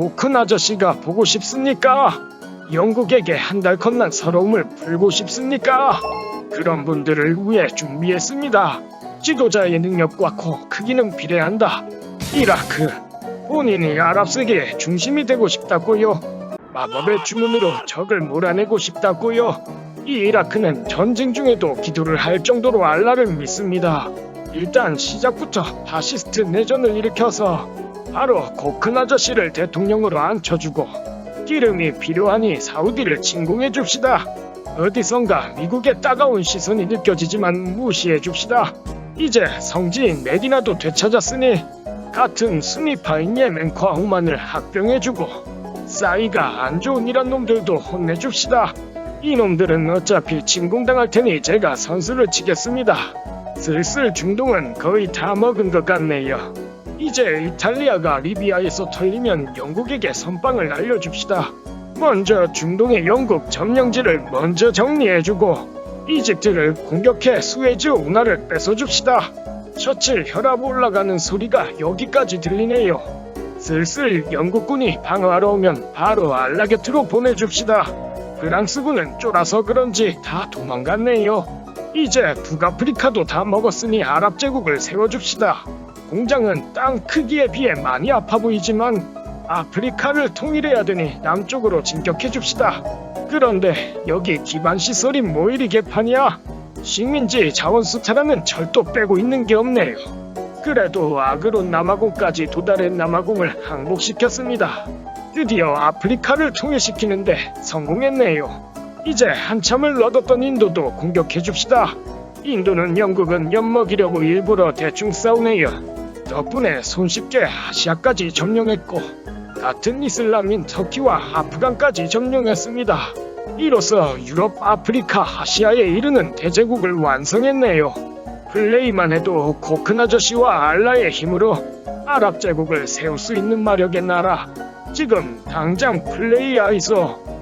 고큰 아저씨가 보고 싶습니까? 영국에게 한달 건넌 서러움을 풀고 싶습니까? 그런 분들을 위해 준비했습니다. 지도자의 능력과 코 크기는 비례한다. 이라크 본인이 아랍 세계의 중심이 되고 싶다고요. 마법의 주문으로 적을 몰아내고 싶다고요. 이 이라크는 전쟁 중에도 기도를 할 정도로 알라를 믿습니다. 일단 시작부터 파시스트 내전을 일으켜서 바로 고큰 아저씨를 대통령으로 앉혀주고 기름이 필요하니 사우디를 침공해 줍시다. 어디선가 미국의 따가운 시선이 느껴지지만 무시해 줍시다. 이제 성지인 메디나도 되찾았으니 같은 스니파인 예멘과 오만을 합병해주고 싸이가 안 좋은 이란 놈들도 혼내줍시다. 이놈들은 어차피 침공당할 테니 제가 선수를 치겠습니다. 슬슬 중동은 거의 다 먹은 것 같네요. 이제 이탈리아가 리비아에서 털리면 영국에게 선빵을 알려줍시다. 먼저 중동의 영국 점령지를 먼저 정리해주고 이집트를 공격해 수에즈 운하를 뺏어줍시다. 셔츠 혈압 올라가는 소리가 여기까지 들리네요. 슬슬 영국군이 방어하러 오면 바로 알라 곁으로 보내줍시다. 프랑스군은 쫄아서 그런지 다 도망갔네요. 이제 북아프리카도 다 먹었으니 아랍 제국을 세워줍시다. 공장은 땅 크기에 비해 많이 아파 보이지만 아프리카를 통일해야 되니 남쪽으로 진격해줍시다. 그런데 여기 기반 시설이 뭐 이리 개판이야? 식민지 자원 수탈하는 철도 빼고 있는 게 없네요. 그래도 아그로 남아공까지 도달한 남아공을 항복시켰습니다. 드디어 아프리카를 통일시키는데 성공했네요. 이제 한참을 얻었던 인도도 공격해줍시다. 인도는 영국은 엿먹이려고 일부러 대충 싸우네요. 덕분에 손쉽게 아시아까지 점령했고 같은 이슬람인 터키와 아프간까지 점령했습니다. 이로써 유럽, 아프리카, 아시아에 이르는 대제국을 완성했네요. 플레이만 해도 코큰 아저씨와 알라의 힘으로 아랍 제국을 세울 수 있는 마력의 나라. 지금 당장 플레이하이소.